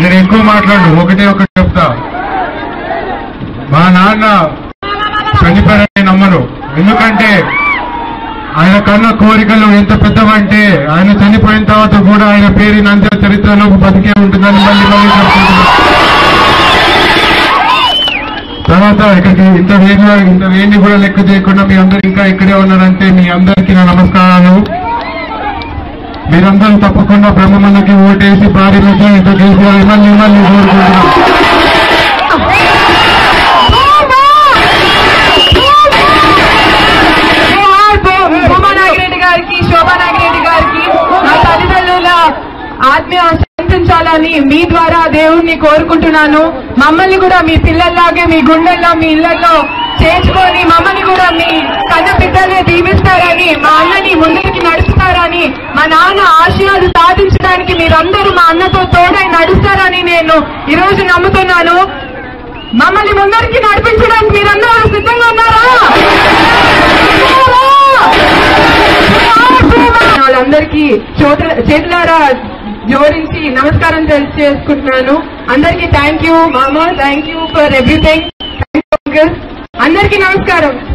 నేను ఎక్కువ మాట్లాడు ఒకటే ఒకటి చెప్తా. మా నాన్న చనిపోయారని నమ్మను ఎందుకంటే ఆయన కన్న కోరికలు ఎంత పెద్దవంటే ఆయన చనిపోయిన తర్వాత కూడా ఆయన పేరు నంద చరిత్రలో బతికే ఉంటుందని మళ్ళీ మళ్ళీ చెప్తున్నా తర్వాత ఇక్కడికి ఇంత వేడి ఇంత వేడిని కూడా లెక్క చేయకుండా మీ అందరు ఇంకా ఇక్కడే ఉన్నారంటే మీ అందరికీ నా నమస్కారాలు. మీరందరూ తప్పకుండా బ్రహ్మమందకి ఓటేసి భారీ ఇంత కేసీఆర్ మళ్ళీ మళ్ళీ కోరుకుంటున్నాం గారికి గారికి ఆత్మీయ శాంతించాలని మీ ద్వారా దేవుణ్ణి కోరుకుంటున్నాను. మమ్మల్ని కూడా మీ పిల్లల్లాగే మీ గుండెల్లో మీ ఇళ్ళలో చేర్చుకొని మమ్మల్ని కూడా మా నాన్న ఆశయాలు సాధించడానికి మీరందరూ మా అన్నతో తోడై నడుస్తారని నేను ఈ రోజు నమ్ముతున్నాను. మమ్మల్ని ముందరికి నడిపించడానికి మీరందరూ సిద్ధంగా ఉన్నారా? వాళ్ళందరికీ చోట- చేతులారా జోడించి నమస్కారం చేసుకుంటున్నాను అందరికీ థ్యాంక్ యూ మామ థ్యాంక్ యూ ఫర్ ఎవ్రీథింగ్ అందరికీ నమస్కారం.